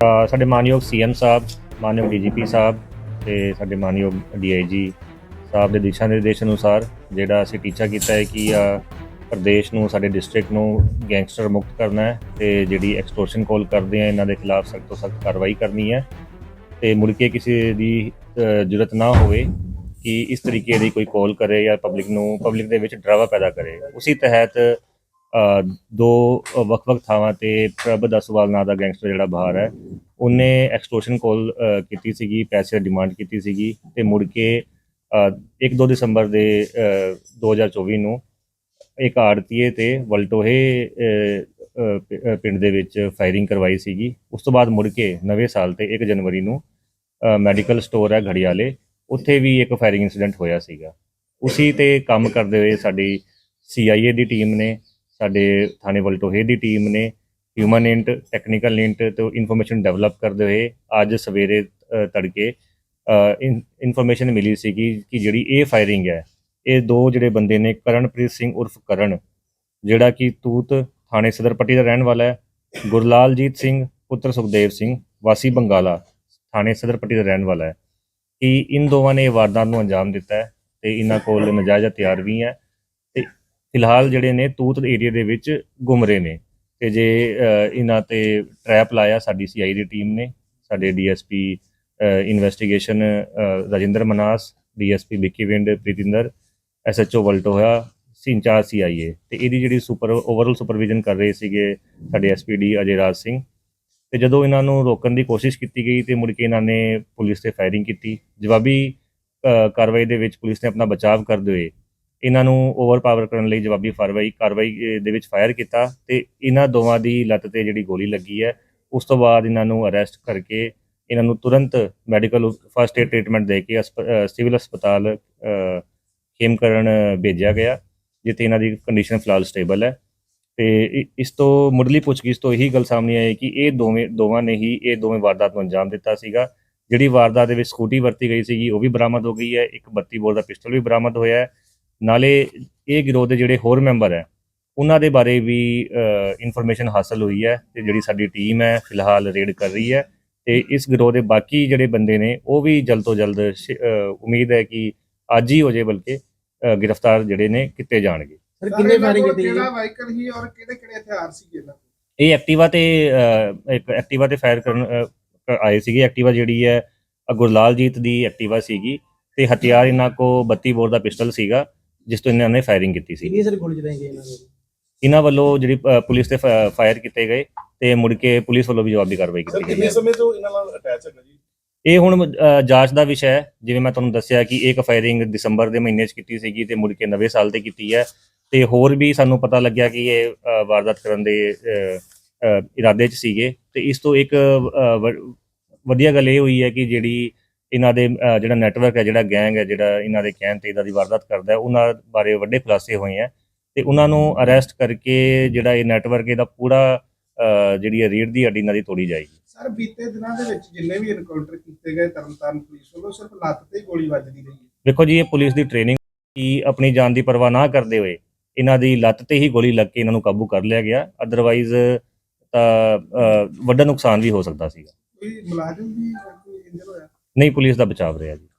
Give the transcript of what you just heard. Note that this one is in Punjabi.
ਅ, ਸਾਡੇ ਮਾਨਯੋਗ ਸੀਐਮ ਸਾਹਿਬ ਮਾਨਯੋਗ ਡੀਜੀਪੀ ਸਾਹਿਬ ਤੇ ਸਾਡੇ ਮਾਨਯੋਗ ਡੀਆਈਜੀ ਸਾਹਿਬ ਦੇ ਦਿਸ਼ਾ ਨਿਰਦੇਸ਼ ਅਨੁਸਾਰ ਜਿਹੜਾ ਅਸੀਂ ਟੀਚਾ ਕੀਤਾ ਹੈ ਕਿ ਪ੍ਰਦੇਸ਼ ਨੂੰ ਸਾਡੇ ਡਿਸਟ੍ਰਿਕਟ ਨੂੰ ਗੈਂਗਸਟਰ ਮੁਕਤ ਕਰਨਾ ਹੈ ਤੇ ਜਿਹੜੀ ਐਕਸਟੋਰਸ਼ਨ ਕਾਲ ਕਰਦੇ ਆ ਇਹਨਾਂ ਦੇ ਖਿਲਾਫ ਸਖਤ ਤੋਂ ਸਖਤ ਕਾਰਵਾਈ ਕਰਨੀ ਹੈ ਤੇ ਮੁੜ ਕੇ ਕਿਸੇ ਦੀ ਜ਼ਰੂਰਤ ਨਾ ਹੋਵੇ ਕਿ ਇਸ ਤਰੀਕੇ ਦੀ ਕੋਈ ਕਾਲ ਕਰੇ ਜਾਂ ਪਬਲਿਕ ਨੂੰ ਪਬਲਿਕ ਦੇ ਵਿੱਚ ਡਰਾਵਾ ਪੈਦਾ ਕਰੇ। ਉਸੇ ਤਹਿਤ ਦੋ ਵੱਖ-ਵੱਖ ਥਾਵਾਂ ਤੇ ਪ੍ਰਭ ਦਸਵਾਲ ਨਾਂ ਦਾ ਗੈਂਗਸਟਰ ਜਿਹੜਾ ਬਾਹਰ ਹੈ ਉਹਨੇ ਐਕਸਟੋਰਸ਼ਨ ਕਾਲ ਕੀਤੀ ਸੀਗੀ ਪੈਸੇ ਡਿਮਾਂਡ ਕੀਤੀ ਸੀਗੀ ਤੇ ਮੁੜ ਕੇ 1-2 ਦਸੰਬਰ ਦੇ ਅ, 2024 ਨੂੰ ਇੱਕ ਆੜਤੀਏ ਤੇ ਵਲਟੋਹੇ ਪਿੰਡ ਦੇ ਵਿੱਚ ਫਾਇਰਿੰਗ ਕਰਵਾਈ ਸੀਗੀ। ਉਸ ਤੋਂ ਬਾਅਦ ਮੁੜ ਕੇ ਨਵੇਂ ਸਾਲ ਤੇ 1 ਜਨਵਰੀ ਨੂੰ ਮੈਡੀਕਲ ਸਟੋਰ ਹੈ ਘੜਿਆਲੇ ਉੱਥੇ ਵੀ ਇੱਕ ਫਾਇਰਿੰਗ ਇਨਸੀਡੈਂਟ ਹੋਇਆ ਸੀਗਾ। ਉਸੇ ਤੇ ਕੰਮ ਕਰਦੇ ਹੋਏ ਸਾਡੀ ਸੀਆਈਏ ਦੀ ਟੀਮ ਨੇ ਸਾਡੇ ਥਾਣੇ ਵਲਟੋਹੇ ਦੀ ਟੀਮ ਨੇ ਹਿਊਮਨ ਇੰਟ ਟੈਕਨੀਕਲ ਇੰਟ ਤੇ ਇਨਫੋਰਮੇਸ਼ਨ ਡਿਵੈਲਪ ਕਰਦੇ ਹੋਏ ਅੱਜ ਸਵੇਰੇ ਅ, ਤੜਕੇ ਇਨਫੋਰਮੇਸ਼ਨ ਮਿਲੀ ਸੀਗੀ ਕਿ ਜਿਹੜੀ ਇਹ ਫਾਇਰਿੰਗ ਹੈ ਇਹ ਦੋ ਜਿਹੜੇ ਬੰਦੇ ਨੇ ਕਰਨਪ੍ਰੀਤ ਸਿੰਘ ਉਰਫ ਕਰਨ ਜਿਹੜਾ ਕਿ ਤੂਤ ਥਾਣੇ ਸਦਰ ਪੱਟੀ ਦਾ ਰਹਿਣ ਵਾਲਾ ਹੈ ਗੁਰਲਾਲਜੀਤ ਸਿੰਘ ਪੁੱਤਰ ਸੁਖਦੇਵ ਸਿੰਘ ਵਾਸੀ ਬੰਗਾਲਾ ਥਾਣੇ ਸਦਰ ਪੱਟੀ ਦਾ ਰਹਿਣ ਵਾਲਾ ਹੈ। ਕਿ ਇਨ ਦੋਵਾਂ ਨੇ ਇਹ ਵਾਰਦਾਤ ਨੂੰ ਅੰਜਾਮ ਦਿੱਤਾ ਹੈ ਤੇ ਇਹਨਾਂ ਕੋਲ ਨਜਾਇਜ਼ ਹਥਿਆਰ ਵੀ ਹੈ। ਫਿਲਹਾਲ ਜਿਹੜੇ ਨੇ ਤੂਤ ਏਰੀਆ ਦੇ ਵਿੱਚ ਘੁੰਮ ਰਹੇ ਨੇ। ਤੇ ਜੇ ਇਹਨਾਂ ਤੇ ਟਰੈਪ ਲਾਇਆ ਸਾਡੀ ਸੀਆਈ ਦੀ ਟੀਮ ਨੇ, ਸਾਡੇ ਡੀਐਸਪੀ ਇਨਵੈਸਟੀਗੇਸ਼ਨ ਰਾਜਿੰਦਰ ਮਨਾਸ ਡੀਐਸਪੀ ਵਿੱਕੀਵਿੰਡ ਪ੍ਰੀਤਿੰਦਰ ਐਸਐਚਓ ਵਲਟੋ ਹੋਇਆ ਸਿੰਚਾਰ ਸੀਆਈਏ ਤੇ ਇਹਦੀ ਜਿਹੜੀ ਸੁਪਰ ਓਵਰਆਲ ਸੁਪਰਵਿਜ਼ਨ ਕਰ ਰਹੇ ਸੀਗੇ ਸਾਡੇ ਐਸਪੀਡੀ ਅਜੇ ਰਾਜ ਸਿੰਘ। ਤੇ ਜਦੋਂ ਇਹਨਾਂ ਨੂੰ ਰੋਕਣ ਦੀ ਕੋਸ਼ਿਸ਼ ਕੀਤੀ ਗਈ ਤੇ ਮੁੜ ਕੇ ਇਹਨਾਂ ਨੇ ਪੁਲਿਸ ਤੇ ਫਾਇਰਿੰਗ ਕੀਤੀ। ਜਵਾਬੀ ਕਾਰਵਾਈ ਦੇ ਵਿੱਚ ਪੁਲਿਸ ਨੇ ਆਪਣਾ ਬਚਾਅ ਕਰਦੇ ਹੋਏ ਇਹਨਾਂ ਨੂੰ ਓਵਰਪਾਵਰ ਕਰਨ ਲਈ ਜਵਾਬੀ ਕਾਰਵਾਈ ਕਾਰਵਾਈ ਦੇ ਵਿੱਚ ਫਾਇਰ ਕੀਤਾ ਤੇ ਇਹਨਾਂ ਦੋਵਾਂ ਦੀ ਲੱਤ ਤੇ ਜਿਹੜੀ ਗੋਲੀ ਲੱਗੀ ਹੈ ਉਸ ਤੋਂ ਬਾਅਦ ਇਹਨਾਂ ਨੂੰ ਅਰੈਸਟ ਕਰਕੇ ਇਹਨਾਂ ਨੂੰ ਤੁਰੰਤ ਮੈਡੀਕਲ ਫਸਟ ਏਡ ਟ੍ਰੀਟਮੈਂਟ ਦੇ ਕੇ ਹਸਪ- ਸਿਵਲ ਹਸਪਤਾਲ ਅ, ਖੇਮਕਰਨ ਭੇਜਿਆ ਗਿਆ ਜਿੱਥੇ ਇਹਨਾਂ ਦੀ ਕੰਡੀਸ਼ਨ ਫਿਲਹਾਲ ਸਟੇਬਲ ਹੈ। ਤੇ ਇਸ ਤੋਂ ਮੁੱਢਲੀ ਪੁੱਛਗਿੱਛ ਤੋਂ ਇਹੀ ਗੱਲ ਸਾਹਮਣੇ ਆਈ ਕਿ ਇਹ ਦੋਵੇਂ ਦੋਵਾਂ ਨੇ ਹੀ ਇਹ ਦੋਵੇਂ ਵਾਰਦਾਤ ਨੂੰ ਅੰਜਾਮ ਦਿੱਤਾ ਸੀਗਾ। ਜਿਹੜੀ ਵਾਰਦਾਤ ਦੇ ਵਿੱਚ ਸਕੂਟੀ ਵਰਤੀ ਗਈ ਸੀਗੀ ਉਹ ਵੀ ਬਰਾਮਦ ਹੋ ਗਈ ਹੈ ਇੱਕ 32 ਬੋਰ ਦਾ ਪਿਸਟਲ ਵੀ ਬਰਾਮਦ ਹੋਇਆ ਹੈ। ਨਾਲੇ ਇਹ ਗਿਰੋਹ ਦੇ ਜਿਹੜੇ ਹੋਰ ਮੈਂਬਰ ਹੈ ਉਹਨਾਂ ਦੇ ਬਾਰੇ ਵੀ ਇਨਫੋਰਮੇਸ਼ਨ ਹਾਸਲ ਹੋਈ ਹੈ ਤੇ ਜਿਹੜੀ ਸਾਡੀ ਟੀਮ ਹੈ ਫਿਲਹਾਲ ਰੇਡ ਕਰ ਰਹੀ ਹੈ ਤੇ ਇਸ ਗਿਰੋਹ ਦੇ ਬਾਕੀ ਜਿਹੜੇ ਬੰਦੇ ਨੇ ਉਹ ਵੀ ਜਲਦ ਤੋਂ ਜਲਦ ਉਮੀਦ ਹੈ ਕਿ ਅੱਜ ਹੀ ਹੋ ਜਾਏ ਬਲਕਿ ਗ੍ਰਿਫਤਾਰ ਜਿਹੜੇ ਨੇ ਕੀਤੇ ਜਾਣਗੇ। ਸਰ ਸਰ, ਕਿੰਨੇ ਇਹਨਾਂ ਫਾਇਰਿੰਗ ਕੋਲ ਕੀਤੀ ਕਿਹੜਾ ਜੀ? ਵਾਹੀਕਲ ਹੀ ਔਰ ਕਿਹੜੇ ਕਿਹੜੇ ਹਥਿਆਰ ਸੀਗੇ ਇਹਨਾਂ ਕੋਲ? ਇਹ ਐਕਟਿਵਾ ਤੇ ਇੱਕ ਐਕਟਿਵਾ ਤੇ ਫਾਇਰ ਕਰਨ ਆਏ ਸੀਗੇ। ਐਕਟਿਵਾ ਜਿਹੜੀ ਹੈ ਅ, ਗੁਰਲਾਲਜੀਤ ਦੀ ਐਕਟਿਵਾ ਸੀਗੀ ਤੇ ਹਥਿਆਰ ਇਹਨਾਂ ਕੋ 32 ਬੋਰ ਦਾ ਪਿਸਟਲ ਸੀਗਾ। ਜਿਸ ਤੋਂ ਇਹਨਾਂ ਨੇ ਫਾਇਰਿੰਗ ਕੀਤੀ ਸੀ। ਕਿੰਨੀ ਸਰ ਗੋਲੀ ਚਲਾਏਗੇ ਇਹਨਾਂ ਨੂੰ? ਇਹਨਾਂ ਵੱਲੋਂ ਜਿਹੜੀ ਅ, ਪੁਲਿਸ ਤੇ ਫਾਇਰ ਕੀਤੇ ਗਏ ਤੇ ਮੁੜ ਕੇ ਪੁਲਿਸ ਵੱਲੋਂ ਵੀ ਜਵਾਬੀ ਕਾਰਵਾਈ ਸਰ ਕੀਤੀ ਗਈ ਕਿੰਨੇ ਸਮੇਂ ਤੋਂ ਇਹਨਾਂ ਨਾਲ ਅਟੈਚ ਹੈਗਾ ਜੀ? ਇਹ ਹੁਣ ਅ, ਜਾਂਚ ਦਾ ਵਿਸ਼ਾ ਹੈ। ਜਿਵੇਂ ਮੈਂ ਤੁਹਾਨੂੰ ਦੱਸਿਆ ਕਿ ਇੱਕ ਫਾਇਰਿੰਗ ਦਸੰਬਰ ਦੇ ਮਹੀਨੇ 'ਚ ਕੀਤੀ ਸੀਗੀ ਤੇ ਮੁੜ ਕੇ ਨਵੇਂ ਸਾਲ ਤੇ ਕੀਤੀ ਹੈ। ਤੇ ਹੋਰ ਵੀ ਸਾਨੂੰ ਪਤਾ ਲੱਗਿਆ ਕਿ ਇਹ ਅ, ਵਾਰਦਾਤ ਕਰਨ ਦੇ ਅ, ਅ, ਇਰਾਦੇ 'ਚ ਸੀਗੇ। ਤੇ ਇਸ ਤੋਂ ਇੱਕ ਅ, ਵ- ਵਧੀਆ ਗੱਲ ਇਹ ਹੋਈ ਹੈ ਕਿ ਜਿਹੜੀ ਇਹਨਾਂ ਦੇ ਜਿਹੜਾ ਨੈਟਵਰਕ ਹੈ ਜਿਹੜਾ ਗੈਂਗ ਹੈ ਜਿਹੜਾ ਇਹਨਾਂ ਦੇ ਕਹਿਣ ਤੇ ਇਹਦਾ ਦੀ ਵਾਰਦਾਤ ਕਰਦਾ ਹੈ ਉਹਨਾਂ ਬਾਰੇ ਵੱਡੇ ਖੁਲਾਸੇ ਹੋਏ ਹੈ ਤੇ ਉਹਨਾਂ ਨੂੰ ਅਰੈਸਟ ਕਰਕੇ ਜਿਹੜਾ ਇਹ ਨੈਟਵਰਕ ਇਹਦਾ ਪੂਰਾ ਜਿਹੜੀ ਹੈ ਰੀੜ ਦੀ ਹੱਡੀ ਇਹਨਾਂ ਦੀ ਤੋੜੀ ਜਾਏਗੀ। ਸਰ ਬੀਤੇ ਦਿਨਾਂ ਦੇ ਵਿੱਚ ਜਿੰਨੇ ਵੀ ਐਨਕਾਊਂਟਰ ਕੀਤੇ ਗਏ ਤਰਨਤਾਰਨ ਪੁਲਿਸ ਵੱਲੋਂ ਸਿਰਫ ਲੱਤ ਤੇ ਗੋਲੀ ਵੱਜਦੀ ਰਹੀ ਹੈ। ਵੇਖੋ ਜੀ ਇਹ ਪੁਲਿਸ ਦੀ ਟ੍ਰੇਨਿੰਗ ਕੀ ਆਪਣੀ ਜਾਨ ਦੀ ਪਰਵਾਹ ਨਾ ਕਰਦੇ ਹੋਏ ਇਹਨਾਂ ਦੀ ਲੱਤ ਤੇ ਹੀ ਗੋਲੀ ਲੱਗ ਕੇ ਇਹਨਾਂ ਨੂੰ ਕਾਬੂ ਕਰ ਲਿਆ ਗਿਆ ਅਦਰਵਾਈਜ਼ ਤਾਂ ਵੱਡਾ ਨੁਕਸਾਨ ਵੀ ਹੋ ਸਕਦਾ ਸੀਗਾ। ਕੋਈ ਮੁਲਾਜ਼ਮ ਵੀ ਇੰਜਰ ਹੋਇਆ? ਨਹੀਂ ਪੁਲਿਸ ਦਾ ਬਚਾਵ ਰਿਹਾ ਜੀ।